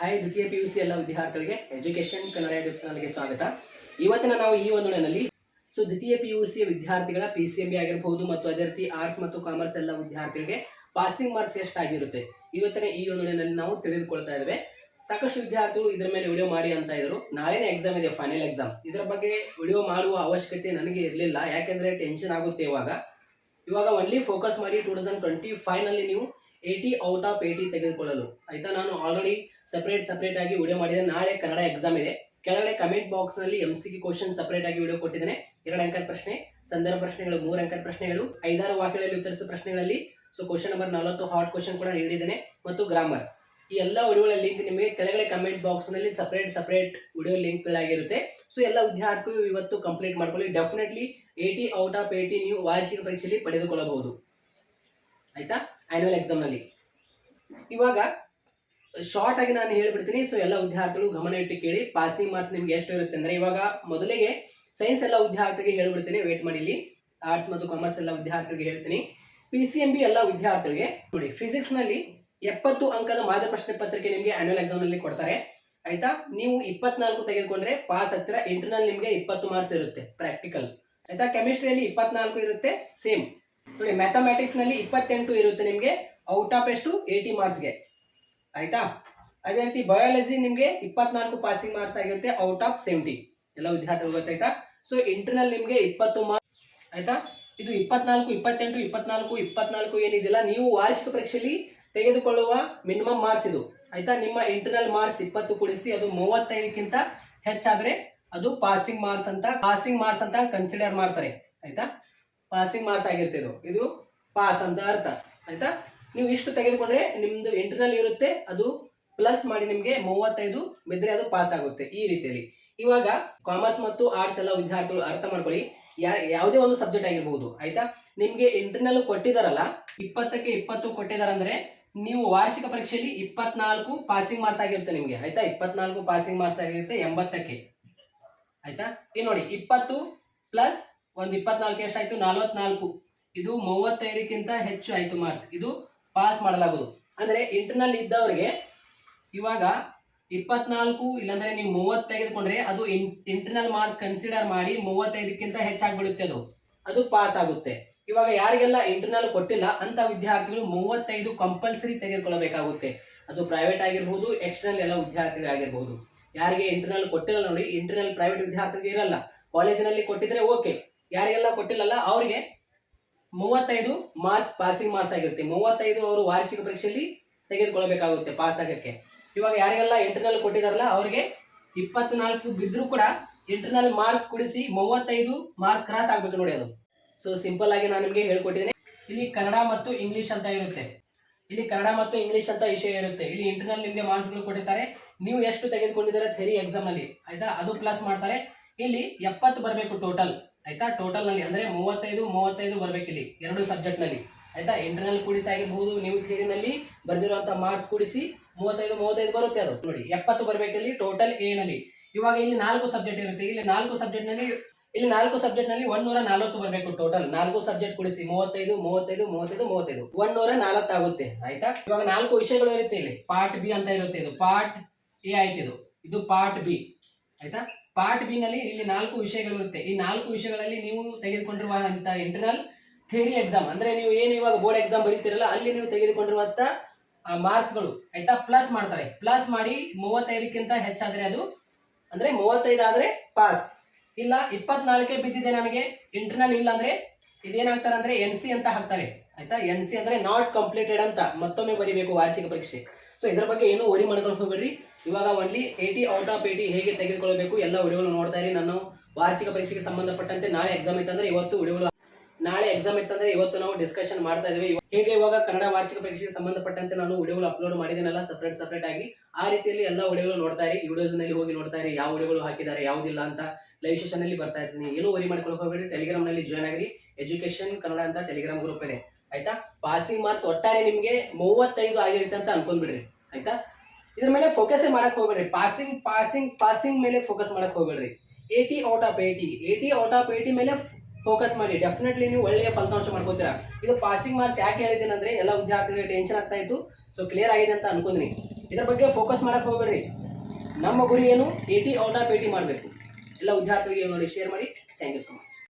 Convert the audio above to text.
Hi ದ್ವಿತೀಯ P U C ಎಲ್ಲ ವಿದ್ಯಾರ್ಥಿಗಳಿಗೆ ಎಜುಕೇಶನ್ ಕನ್ನಡ ಯೂಟ್ಯೂಬ್ ಚಾನಲ್ಗೆ ಸ್ವಾಗತ. ಇವತ್ತಿನ ನಾವು ಈ ಒಂದು ಸೊ ದ್ವಿತೀಯ ಪಿ ಯು ಸಿ ವಿದ್ಯಾರ್ಥಿಗಳ ಪಿ ಸಿ ಎಂ ಬಿ ಆಗಿರಬಹುದು ಮತ್ತು ಅದೇ ರೀತಿ ಆರ್ಟ್ಸ್ ಮತ್ತು ಕಾಮರ್ಸ್ ಎಲ್ಲ ವಿದ್ಯಾರ್ಥಿಗಳಿಗೆ ಪಾಸಿಂಗ್ ಮಾರ್ಕ್ಸ್ ಎಷ್ಟಾಗಿರುತ್ತೆ. ಇವತ್ತಿನ ಈ ಒಂದು ನಾವು ತಿಳಿದುಕೊಳ್ತಾ ಇದ್ದೇವೆ. ಸಾಕಷ್ಟು ವಿದ್ಯಾರ್ಥಿಗಳು ಇದರ ಮೇಲೆ ವಿಡಿಯೋ ಮಾಡಿ ಅಂತ ಇದ್ರು. ನಾಳೆನೇ ಎಕ್ಸಾಮ್ ಇದೆ ಫೈನಲ್ ಎಕ್ಸಾಮ್ ಇದರ ಬಗ್ಗೆ ವಿಡಿಯೋ ಮಾಡುವ ಅವಶ್ಯಕತೆ ನನಗೆ ಇರಲಿಲ್ಲ. ಯಾಕೆಂದ್ರೆ ಟೆನ್ಷನ್ ಆಗುತ್ತೆ ಇವಾಗ. ಇವಾಗ ಒನ್ಲಿ ಫೋಕಸ್ ಮಾಡಿ ಟೂ ತೌಸಂಡ್ ಟ್ವೆಂಟಿ ಫೈವ್ನಲ್ಲಿ ನೀವು ಏಯ್ಟಿ ಔಟ್ ಆಫ್ ಏಯ್ಟಿ ತೆಗೆದುಕೊಳ್ಳಲು. ಆಯಿತಾ? ನಾನು ಆಲ್ರೆಡಿ ಸಪ್ರೇಟ್ ಸಪ್ರೇಟ್ ಆಗಿ ವಿಡಿಯೋ ಮಾಡಿದೆ. ನಾಳೆ ಕನ್ನಡ ಎಕ್ಸಾಮ್ ಇದೆ. ಕೆಳಗಡೆ ಕಮೆಂಟ್ ಬಾಕ್ಸ್ನಲ್ಲಿ ಎಂ ಸಿ ಕ್ವಶನ್ ಸಪ್ರೇಟ್ ಆಗಿ ವಿಡಿಯೋ ಕೊಟ್ಟಿದ್ದೇನೆ. ಎರಡು ಅಂಕದ ಪ್ರಶ್ನೆ, ಸಂದರ್ಭ ಪ್ರಶ್ನೆಗಳು, ಮೂರು ಅಂಕದ ಪ್ರಶ್ನೆಗಳು, ಐದಾರು ವಾಕ್ಯಗಳಲ್ಲಿ ಉತ್ತರಿಸುವ ಪ್ರಶ್ನೆಗಳಲ್ಲಿ. ಸೊ ಕ್ವಶನ್ ನಂಬರ್ ನಲವತ್ತು ಹಾಟ್ ಕ್ವಶನ್ ಕೂಡ ನೀಡಿದ್ದೇನೆ. ಮತ್ತು ಗ್ರಾಮರ್ ಈ ಎಲ್ಲ ವಿಡಿಯೋಗಳ ಲಿಂಕ್ ನಿಮಗೆ ಕೆಳಗಡೆ ಕಮೆಂಟ್ ಬಾಕ್ಸ್ನಲ್ಲಿ ಸಪ್ರೇಟ್ ಸಪ್ರೇಟ್ ವಿಡಿಯೋ ಲಿಂಕ್ಗಳಾಗಿರುತ್ತೆ ಸೊ ಎಲ್ಲ ವಿದ್ಯಾರ್ಥಿಗಳು ಇವತ್ತು ಕಂಪ್ಲೀಟ್ ಮಾಡ್ಕೊಳ್ಳಿ. Definitely eighty out of eighty ನೀವು ವಾರ್ಷಿಕ ಪರೀಕ್ಷೆಯಲ್ಲಿ ಪಡೆದುಕೊಳ್ಳಬಹುದು. ಆಯ್ತಾ? ಆನ್ಯುವಲ್ ಎಕ್ಸಾಮ್ನಲ್ಲಿ ಇವಾಗ ಶಾರ್ಟ್ ಆಗಿ ನಾನು ಹೇಳ್ಬಿಡ್ತೀನಿ. ಸೊ ಎಲ್ಲ ವಿದ್ಯಾರ್ಥಿಗಳು ಗಮನ ಇಟ್ಟು ಕೇಳಿ. ಪಾಸಿಂಗ್ ಮಾರ್ಕ್ಸ್ ನಿಮ್ಗೆ ಎಷ್ಟು ಇರುತ್ತೆ ಅಂದರೆ, ಇವಾಗ ಮೊದಲಿಗೆ ಸೈನ್ಸ್ ಎಲ್ಲ ವಿದ್ಯಾರ್ಥಿಗೆ ಹೇಳ್ಬಿಡ್ತೀನಿ. ವೇಟ್ ಮಾಡಿ ಇಲ್ಲಿ. ಆರ್ಟ್ಸ್ ಮತ್ತು ಕಾಮರ್ಸ್ ಎಲ್ಲ ವಿದ್ಯಾರ್ಥಿಗಳಿಗೆ ಹೇಳ್ತೀನಿ. ಪಿ ಸಿ ಎಂ ಬಿ ಎಲ್ಲ ವಿದ್ಯಾರ್ಥಿಗಳಿಗೆ ನೋಡಿ ಫಿಸಿಕ್ಸ್ನಲ್ಲಿ ಎಪ್ಪತ್ತು ಅಂಕದ ಮಾದರಿ ಪ್ರಶ್ನೆ ಪತ್ರಿಕೆ ನಿಮಗೆ ಆ್ಯನ್ಯುವಲ್ ಎಕ್ಸಾಮ್ನಲ್ಲಿ ಕೊಡ್ತಾರೆ. ಆಯ್ತಾ? ನೀವು ಇಪ್ಪತ್ನಾಲ್ಕು ತೆಗೆದುಕೊಂಡ್ರೆ ಪಾಸ್ ಹತ್ತಿರ ಇಂಟರ್ನಲ್ ನಿಮಗೆ ಇಪ್ಪತ್ತು ಮಾರ್ಕ್ಸ್ ಇರುತ್ತೆ ಪ್ರಾಕ್ಟಿಕಲ್ ಆಯ್ತಾ? ಕೆಮಿಸ್ಟ್ರಿಯಲ್ಲಿ ಇಪ್ಪತ್ನಾಲ್ಕು ಇರುತ್ತೆ ಸೇಮ್ ನೋಡಿ ಮ್ಯಾಥಮೆಟಿಕ್ಸ್ನಲ್ಲಿ ಇಪ್ಪತ್ತೆಂಟು ಇರುತ್ತೆ ನಿಮಗೆ ಔಟ್ ಆಫ್ ಎಷ್ಟು? ಏಯ್ಟಿ ಮಾರ್ಕ್ಸ್ಗೆ ಆಯ್ತಾ? ಅದೇ ರೀತಿ ಬಯಾಲಜಿ ನಿಮಗೆ ಇಪ್ಪತ್ನಾಲ್ಕು ಪಾಸಿಂಗ್ ಮಾರ್ಕ್ಸ್ ಆಗಿರುತ್ತೆ ಔಟ್ ಆಫ್ ಸೆವೆಂಟಿ ಎಲ್ಲ ವಿದ್ಯಾರ್ಥಿಗಳು ಗೊತ್ತಾಯ್ತಾ? ಸೊ ಇಂಟರ್ನಲ್ ನಿಮಗೆ ಇಪ್ಪತ್ತು ಮಾರ್ಕ್ಸ್ ಆಯ್ತಾ? ಇದು ಇಪ್ಪತ್ನಾಲ್ಕು, ಇಪ್ಪತ್ತೆಂಟು, ಇಪ್ಪತ್ನಾಲ್ಕು ಇಪ್ಪತ್ನಾಲ್ಕು ಏನಿದಿಲ್ಲ ನೀವು ವಾರ್ಷಿಕ ಪರೀಕ್ಷೆಯಲ್ಲಿ ತೆಗೆದುಕೊಳ್ಳುವ ಮಿನಿಮಮ್ ಮಾರ್ಕ್ಸ್ ಇದು. ಆಯ್ತಾ? ನಿಮ್ಮ ಇಂಟರ್ನಲ್ ಮಾರ್ಕ್ಸ್ ಇಪ್ಪತ್ತು ಕೊಡಿಸಿ, ಅದು ಮೂವತ್ತೈದಕ್ಕಿಂತ ಹೆಚ್ಚಾದ್ರೆ ಅದು ಪಾಸಿಂಗ್ ಮಾರ್ಕ್ಸ್ ಅಂತ ಪಾಸಿಂಗ್ ಮಾರ್ಕ್ಸ್ ಅಂತ ಕನ್ಸಿಡರ್ ಮಾಡ್ತಾರೆ. ಆಯ್ತಾ? ಪಾಸಿಂಗ್ ಮಾರ್ಕ್ಸ್ ಆಗಿರುತ್ತೆ ಇದು ಪಾಸ್ ಅಂತ ಅರ್ಥ. ಆಯ್ತಾ? ನೀವು ಇಷ್ಟು ತೆಗೆದುಕೊಂಡ್ರೆ ನಿಮ್ದು ಇಂಟರ್ನಲ್ ಇರುತ್ತೆ, ಅದು ಪ್ಲಸ್ ಮಾಡಿ ನಿಮಗೆ ಮೂವತ್ತೈದು ಬಿದ್ದರೆ ಅದು ಪಾಸ್ ಆಗುತ್ತೆ ಈ ರೀತಿಯಲ್ಲಿ. ಇವಾಗ ಕಾಮರ್ಸ್ ಮತ್ತು ಆರ್ಟ್ಸ್ ಎಲ್ಲ ವಿದ್ಯಾರ್ಥಿಗಳು ಅರ್ಥ ಮಾಡ್ಕೊಳ್ಳಿ. ಯಾವುದೇ ಒಂದು ಸಬ್ಜೆಕ್ಟ್ ಆಗಿರ್ಬೋದು, ಆಯ್ತಾ? ನಿಮಗೆ ಇಂಟರ್ನಲ್ ಕೊಟ್ಟಿದಾರಲ್ಲ, ಇಪ್ಪತ್ತಕ್ಕೆ ಇಪ್ಪತ್ತು ಕೊಟ್ಟಿದಾರಂದ್ರೆ ನೀವು ವಾರ್ಷಿಕ ಪರೀಕ್ಷೆಯಲ್ಲಿ ಇಪ್ಪತ್ನಾಲ್ಕು ಪಾಸಿಂಗ್ ಮಾರ್ಕ್ಸ್ ಆಗಿರುತ್ತೆ ನಿಮಗೆ, ಆಯ್ತಾ? ಇಪ್ಪತ್ನಾಲ್ಕು ಪಾಸಿಂಗ್ ಮಾರ್ಕ್ಸ್ ಆಗಿರುತ್ತೆ ಎಂಬತ್ತಕ್ಕೆ. ಆಯ್ತಾ? ಈಗ ನೋಡಿ, ಇಪ್ಪತ್ತು ಪ್ಲಸ್ ಒಂದು ಇಪ್ಪತ್ನಾಲ್ಕು ಎಷ್ಟಾಯಿತು? ನಲವತ್ನಾಲ್ಕು. ಇದು ಮೂವತ್ತೈದಕ್ಕಿಂತ ಹೆಚ್ಚು ಆಯ್ತು ಮಾರ್ಕ್ಸ್ ಇದು ಪಾಸ್ ಮಾಡಲಾಗುವುದು. ಅಂದ್ರೆ ಇಂಟರ್ನಲ್ ಇದ್ದವರಿಗೆ ಇವಾಗ ಇಪ್ಪತ್ನಾಲ್ಕು, ಇಲ್ಲಾಂದರೆ ನೀವು ಮೂವತ್ತು ತೆಗೆದುಕೊಂಡ್ರೆ ಅದು ಇಂಟರ್ನಲ್ ಮಾರ್ಕ್ಸ್ ಕನ್ಸಿಡರ್ ಮಾಡಿ ಮೂವತ್ತೈದಕ್ಕಿಂತ ಹೆಚ್ಚಾಗ್ಬಿಡುತ್ತೆ ಅದು. ಅದು ಪಾಸ್ ಆಗುತ್ತೆ. ಇವಾಗ ಯಾರಿಗೆಲ್ಲ ಇಂಟರ್ನಲ್ ಕೊಟ್ಟಿಲ್ಲ ಅಂತ ವಿದ್ಯಾರ್ಥಿಗಳು ಮೂವತ್ತೈದು ಕಂಪಲ್ಸರಿ ತೆಗೆದುಕೊಳ್ಳಬೇಕಾಗುತ್ತೆ. ಅದು ಪ್ರೈವೇಟ್ ಆಗಿರ್ಬೋದು ಎಕ್ಸ್ಟರ್ನಲ್ ಎಲ್ಲ ವಿದ್ಯಾರ್ಥಿಗಳಾಗಿರ್ಬೋದು ಯಾರಿಗೆ ಇಂಟರ್ನಲ್ ಕೊಟ್ಟಿಲ್ಲ ನೋಡಿ ಇಂಟರ್ನಲ್ ಪ್ರೈವೇಟ್ ವಿದ್ಯಾರ್ಥಿಗಳಿಗೆ ಇರಲ್ಲ. ಕಾಲೇಜಿನಲ್ಲಿ ಕೊಟ್ಟಿದ್ರೆ ಓಕೆ ಯಾರಿಗೆಲ್ಲ ಕೊಟ್ಟಿಲ್ಲಲ್ಲ, ಅವರಿಗೆ ಮೂವತ್ತೈದು ಮಾರ್ಕ್ಸ್ ಪಾಸಿಂಗ್ ಮಾರ್ಕ್ಸ್ ಆಗಿರುತ್ತೆ. ಮೂವತ್ತೈದು ಅವರು ವಾರ್ಷಿಕ ಪರೀಕ್ಷೆಯಲ್ಲಿ ತೆಗೆದುಕೊಳ್ಳಬೇಕಾಗುತ್ತೆ ಪಾಸ್ ಆಗಕ್ಕೆ. ಇವಾಗ ಯಾರಿಗೆಲ್ಲ ಇಂಟರ್ನಲ್ ಕೊಟ್ಟಿದಾರಲ್ಲ, ಅವರಿಗೆ ಇಪ್ಪತ್ನಾಲ್ಕು ಬಿದ್ದರೂ ಕೂಡ ಇಂಟರ್ನಲ್ ಮಾರ್ಕ್ಸ್ ಕುಡಿಸಿ ಮೂವತ್ತೈದು ಮಾರ್ಕ್ಸ್ ಕ್ರಾಸ್ ಆಗ್ಬೇಕು ನೋಡಿ ಅದು. ಸೊ ಸಿಂಪಲ್ ಆಗಿ ನಾನು ನಿಮಗೆ ಹೇಳ್ಕೊಟ್ಟಿದ್ದೀನಿ. ಇಲ್ಲಿ ಕನ್ನಡ ಮತ್ತು ಇಂಗ್ಲೀಷ್ ಅಂತ ಇರುತ್ತೆ. ಇಲ್ಲಿ ಕನ್ನಡ ಮತ್ತು ಇಂಗ್ಲೀಷ್ ಅಂತ ವಿಷಯ ಇರುತ್ತೆ. ಇಲ್ಲಿ ಇಂಟರ್ನಲ್ ನಿಮಗೆ ಮಾರ್ಕ್ಸ್ಗಳು ಕೊಟ್ಟಿರ್ತಾರೆ. ನೀವು ಎಷ್ಟು ತೆಗೆದುಕೊಂಡಿದ್ದೀರಾ ಥೆರಿ ಎಕ್ಸಾಮ್ ಅಲ್ಲಿ. ಆಯ್ತಾ? ಅದು ಪ್ಲಸ್ ಮಾಡ್ತಾರೆ. ಇಲ್ಲಿ ಎಪ್ಪತ್ತು ಬರಬೇಕು ಟೋಟಲ್ ಆಯ್ತಾ? ಟೋಟಲ್ನಲ್ಲಿ ಅಂದ್ರೆ ಮೂವತ್ತೈದು ಮೂವತ್ತೈದು ಬರ್ಬೇಕು ಇಲ್ಲಿ, ಎರಡು ಸಬ್ಜೆಕ್ಟ್ನಲ್ಲಿ. ಆಯ್ತಾ? ಇಂಟರ್ನಲ್ ಕೂಡಿಸಿ ಆಗಿರ್ಬಹುದು ನೀವು ಥಿಯರಿನಲ್ಲಿ ಬರ್ದಿರುವಂತಹ ಮಾರ್ಕ್ಸ್ ಕೂಡಿಸಿ ಮೂವತ್ತೈದು ಮೂವತ್ತೈದು ಬರುತ್ತೆ ಅದು. ನೋಡಿ, ಎಪ್ಪತ್ತು ಬರ್ಬೇಕಲ್ಲಿ ಟೋಟಲ್ ಎ ನಲ್ಲಿ. ಇವಾಗ ಇಲ್ಲಿ ನಾಲ್ಕು ಸಬ್ಜೆಕ್ಟ್ ಇರುತ್ತೆ. ಇಲ್ಲಿ ನಾಲ್ಕು ಸಬ್ಜೆಕ್ಟ್ನಲ್ಲಿ, ಇಲ್ಲಿ ನಾಲ್ಕು ಸಬ್ಜೆಕ್ಟ್ನಲ್ಲಿ ಒಂದೂರ ನಲವತ್ತು ಬರಬೇಕು ಟೋಟಲ್ ನಾಲ್ಕು ಸಬ್ಜೆಕ್ಟ್ ಕೂಡಿಸಿ, ಮೂವತ್ತೈದು ಮೂವತ್ತೈದು ಮೂವತ್ತೈದು ಮೂವತ್ತೈದು. ಒಂದೂರ ನಲವತ್ತು ಆಗುತ್ತೆ. ಆಯ್ತಾ? ಇವಾಗ ನಾಲ್ಕು ವಿಷಯಗಳು ಇರುತ್ತೆ ಇಲ್ಲಿ. ಪಾರ್ಟ್ ಬಿ ಅಂತ ಇರುತ್ತೆ ಇದು. ಪಾರ್ಟ್ ಎ ಆಯ್ತು ಇದು ಇದು ಪಾರ್ಟ್ ಬಿ ಆಯ್ತಾ? ಪಾರ್ಟ್ ಬಿ ನಲ್ಲಿ ಇಲ್ಲಿ ನಾಲ್ಕು ವಿಷಯಗಳು ಇರುತ್ತೆ. ಈ ನಾಲ್ಕು ವಿಷಯಗಳಲ್ಲಿ ನೀವು ತೆಗೆದುಕೊಂಡಿರುವಂತ ಇಂಟರ್ನಲ್ ಥಿಯರಿ ಎಕ್ಸಾಮ್. ಅಂದ್ರೆ ನೀವು ಏನು ಇವಾಗ ಬೋರ್ಡ್ ಎಕ್ಸಾಮ್ ಬರೀತಿರಲ್ಲ, ಅಲ್ಲಿ ನೀವು ತೆಗೆದುಕೊಂಡಿರುವಂತ ಮಾರ್ಕ್ಸ್ಗಳು. ಆಯ್ತಾ? ಪ್ಲಸ್ ಮಾಡ್ತಾರೆ. ಪ್ಲಸ್ ಮಾಡಿ ಮೂವತ್ತೈದಕ್ಕಿಂತ ಹೆಚ್ಚಾದ್ರೆ ಅದು, ಅಂದ್ರೆ ಮೂವತ್ತೈದು ಆದ್ರೆ ಪಾಸ್ ಇಲ್ಲ, ಇಪ್ಪತ್ನಾಲ್ಕೇ ಬಿದ್ದಿದೆ ನನಗೆ ಇಂಟರ್ನಲ್ ಇಲ್ಲ ಅಂದ್ರೆ ಇದೇನಾಗ್ತಾರೆ ಅಂದ್ರೆ ಎನ್ ಸಿ ಅಂತ ಹಾಕ್ತಾರೆ. ಆಯ್ತಾ? ಎನ್ ಸಿ ಅಂದ್ರೆ ನಾಟ್ ಕಂಪ್ಲೀಟೆಡ್ ಅಂತ ಮತ್ತೊಮ್ಮೆ ಬರೀಬೇಕು ವಾರ್ಷಿಕ ಪರೀಕ್ಷೆ. ಸೊ ಇದ್ರ ಬಗ್ಗೆ ಏನು ವರಿ ಮಾಡ್ಕೊಂಡು ಹೋಗ್ಬೇಡ್ರಿ. ಇವಾಗ only eighty out of eighty ಹೇಗೆ ತೆಗೆದುಕೊಳ್ಳಬೇಕು ಎಲ್ಲ ವಿಡಿಯೋಗಳು ನೋಡ್ತಾ ಇರಿ. ನಾನು ವಾರ್ಷಿಕ ಪರೀಕ್ಷೆಗೆ ಸಂಬಂಧಪಟ್ಟಂತೆ ನಾಳೆ ಎಕ್ಸಾಮ್ ಇತ್ತಂದ್ರೆ ಇವತ್ತು ವಿಡಿಯೋಗಳು ನಾಳೆ ಎಕ್ಸಾಮ್ ಇತ್ತಂದ್ರೆ ಇವತ್ತು ನಾವು ಡಿಸ್ಕಷನ್ ಮಾಡ್ತಾ ಇದೀವಿ. ಹೇಗೆ ಇವಾಗ ಕನ್ನಡ ವಾರ್ಷಿಕ ಪರೀಕ್ಷೆಗೆ ಸಂಬಂಧಪಟ್ಟಂತೆ ನಾನು ವಿಡಿಯೋಗಳು ಅಪ್ಲೋಡ್ ಮಾಡಿದ್ದೀನಲ್ಲ ಸಪ್ರೇಟ್ ಸಪ್ರೇಟ್ ಆಗಿ, ಆ ರೀತಿಯಲ್ಲಿ ಎಲ್ಲ ವಿಡಿಯೋಗಳು ನೋಡ್ತಾ ಇರಿ. ವಿಡಿಯೋಸ್ನಲ್ಲಿ ಹೋಗಿ ನೋಡ್ತಾ ಇರಿ. ಯಾವ ವಿಡಿಯೋಗಳು ಹಾಕಿದ್ದಾರೆ, ಯಾವುದಿಲ್ಲ ಅಂತ ಲೈವ್ ಸೆಷನ್ ಅಲ್ಲಿ ಬರ್ತಾ ಇರ್ತೀನಿ. ಏನೂ ವರಿ ಮಾಡ್ಕೊಂಡು ಹೋಗಬೇಡಿ. ಟೆಲಿಗ್ರಾಮ್ನಲ್ಲಿ ಜಾಯ್ನ್ ಆಗಿರಿ. ಎಜುಕೇಶನ್ ಕನ್ನಡ ಅಂತ ಟೆಲಿಗ್ರಾಮ್ ಗ್ರೂಪ್ ಇದೆ. ಆಯ್ತಾ? ಪಾಸಿಂಗ್ ಮಾರ್ಕ್ಸ್ ಒಟ್ಟಾರೆ ನಿಮಗೆ ಮೂವತ್ತೈದು ಆಗಿರುತ್ತೆ ಅಂತ ಅನ್ಕೊಂಡ್ಬಿಡ್ರಿ. ಆಯ್ತಾ? ಇದ್ರ ಮೇಲೆ ಫೋಕಸ್ ಮಾಡಕ್ ಹೋಗ್ಬೇಡ್ರಿ. ಪಾಸಿಂಗ್ ಪಾಸಿಂಗ್ ಪಾಸಿಂಗ್ ಮೇಲೆ ಫೋಕಸ್ ಮಾಡಕ್ ಹೋಗ್ಬೇಡ್ರಿ. Eighty out of eighty eighty out of eighty ಮೇಲೆ ಫೋಕಸ್ ಮಾಡಿ. ಡೆಫಿನೆಟ್ಲಿ ನೀವು ಒಳ್ಳೆಯ ಫಲಿತಾಂಶ ಮಾಡ್ಕೋತೀರಾ. ಇದು ಪಾಸಿಂಗ್ ಮಾರ್ಕ್ಸ್ ಯಾಕೆ ಹೇಳಿದ್ದೀನಿ ಅಂದ್ರೆ ಎಲ್ಲ ವಿದ್ಯಾರ್ಥಿಗಳಿಗೆ ಟೆನ್ಷನ್ ಆಗ್ತಾ ಇತ್ತು. ಸೊ ಕ್ಲಿಯರ್ ಆಗಿದೆ ಅಂತ ಅನ್ಕೊಂತೀನಿ. ಇದ್ರ ಬಗ್ಗೆ ಫೋಕಸ್ ಮಾಡಕ್ಕೆ ಹೋಗ್ಬೇಡ್ರಿ. ನಮ್ಮ ಗುರಿ ಏನು ಏಯ್ಟಿ ಔಟ್ ಆಫ್ ಏಟಿ ಮಾಡಬೇಕು. ಎಲ್ಲ ವಿದ್ಯಾರ್ಥಿಗಳಿಗೆ ನೋಡಿ ಶೇರ್ ಮಾಡಿ. Thank you so much